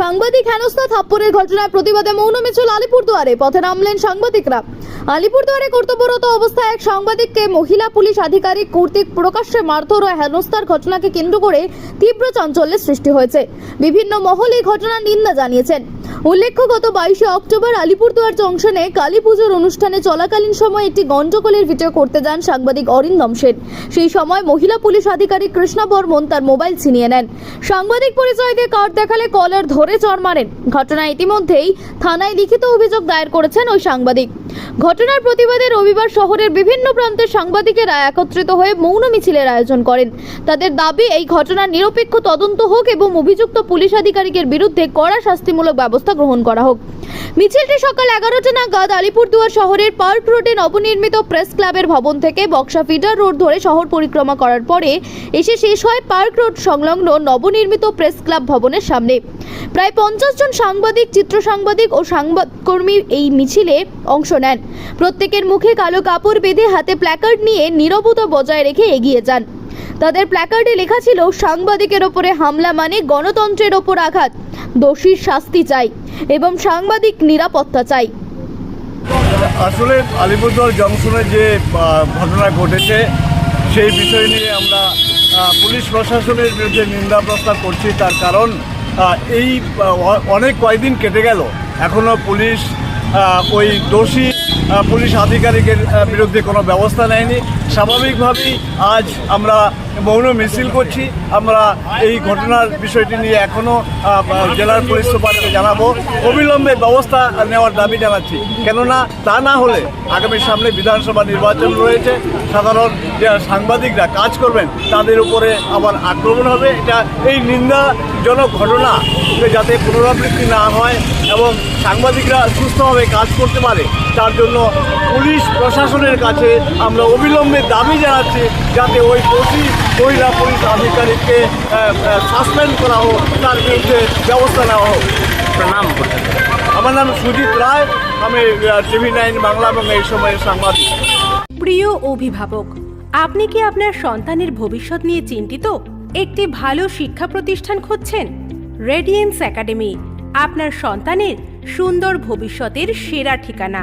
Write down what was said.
সাংবাদিক হেনস্থা থাপ্পড়ের ঘটনায় প্রতিবাদে মৌন মিছিল আলিপুরদুয়ারে। পথে নামলেন সাংবাদিকরা। আলিপুরদুয়ারে কর্তব্যরত অবস্থায় এক সাংবাদিককে মহিলা পুলিশ আধিকারিক কর্তৃক প্রকাশ্যে মারধর ও হেনস্থার ঘটনাকে কেন্দ্র করে তীব্র চাঞ্চল্যের সৃষ্টি হয়েছে। বিভিন্ন মহল এই ঘটনার নিন্দা জানিয়েছেন। উল্লেখ্য, গত বাইশে অক্টোবর আলিপুরদুয়ার জংশনে কালী পুজোর অনুষ্ঠানে চলাকালীন সময় একটি গণ্ডগোলের ভিডিও করতে যান সাংবাদিক অরিন্দম সেন। সেই সময় মহিলা পুলিশ আধিকারিক কৃষ্ণা বর্মন তার মোবাইল ছিনিয়ে নেন। সাংবাদিক পরিচয়কে কার্ড দেখালে কলার ধরে চড় মারেন। ঘটনায় ইতিমধ্যেই থানায় লিখিত অভিযোগ দায়ের করেছেন ওই সাংবাদিক। ঘটনার প্রতিবাদে রবিবার শহরের বিভিন্ন প্রান্তের সাংবাদিকেরা একত্রিত হয়ে মৌন মিছিলের আয়োজন করেন। তাদের দাবি, এই ঘটনার নিরপেক্ষ তদন্ত হোক এবং অভিযুক্ত পুলিশ আধিকারিকের বিরুদ্ধে কড়া শাস্তিমূলক ব্যবস্থা গ্রহণ করা হোক। মিছিলটি সকাল এগারোটা নাগাদ আলিপুরদুয়ার শহরের পার্ক রোডে নবনির্মিত প্রেস ক্লাবের ভবন থেকে বক্সা ফিডার রোড ধরে শহর পরিক্রমা করার পরে এসে শেষ হয় পার্ক রোড সংলগ্ন নবনির্মিত প্রেস ক্লাব ভবনের সামনে। প্রায় পঞ্চাশ জন সাংবাদিক, চিত্র সাংবাদিক ও সংবাদকর্মী এই মিছিলে অংশ নেন। প্রত্যেকের মুখে কালো কাপড় বেঁধে হাতে প্ল্যাকার্ড নিয়ে নিরবতা বজায় রেখে এগিয়ে যান। তাদের প্ল্যাকার্ডে লেখা ছিল, সাংবাদিকের ওপরে হামলা মানে গণতন্ত্রের ওপর আঘাত। দোষীর শাস্তি চাই। এবং সাংবাদিক নিরাপত্তা চাই। আসলে আলিপুরদুয়ার জংশনে যে ঘটনা ঘটেছে, সেই বিষয় নিয়ে আমরা পুলিশ প্রশাসনের বিরুদ্ধে নিন্দা প্রস্তাব করছি। তার কারণ এই অনেক কয়েকদিন কেটে গেল। এখনও পুলিশ ওই দোষী পুলিশ আধিকারিকের বিরুদ্ধে কোনো ব্যবস্থা নেয়নি। স্বাভাবিকভাবেই আজ আমরা মৌন মিছিল করছি। আমরা এই ঘটনার বিষয়টি নিয়ে এখনও জেলার পুলিশ সুপারকে জানাব। অবিলম্বে ব্যবস্থা নেওয়ার দাবি জানাচ্ছি। কেননা তা না হলে আগামী সামনে বিধানসভা নির্বাচন রয়েছে। সাধারণ যে সাংবাদিকরা কাজ করবেন, তাদের উপরে আবার আক্রমণ হবে। এটা এই নিন্দাজনক ঘটনা যাতে পুনরাবৃত্তি না হয় এবং সাংবাদিকরা সুস্থভাবে কাজ করতে পারে, তার জন্য পুলিশ প্রশাসনের কাছে আমরা অবিলম্বে দাবি জানাচ্ছি যাতে ওই দোষী মহিলা পুলিশ আধিকারিককে সাসপেন্ড করা হোক তার বিরুদ্ধে ব্যবস্থা নেওয়া হোক। প্রণাম আমার নাম সুজিত রায় আমি টিভি নাইন বাংলা এবং এই সময়ের সাংবাদিক। প্রিয় অভিভাবক আপনি কি আপনার সন্তানের ভবিষ্যৎ নিয়ে চিন্তিত? একটি ভালো শিক্ষা প্রতিষ্ঠান খুঁজছেন? রেডিয়েন্স একাডেমি আপনার সন্তানের সুন্দর ভবিষ্যতের সেরা ঠিকানা।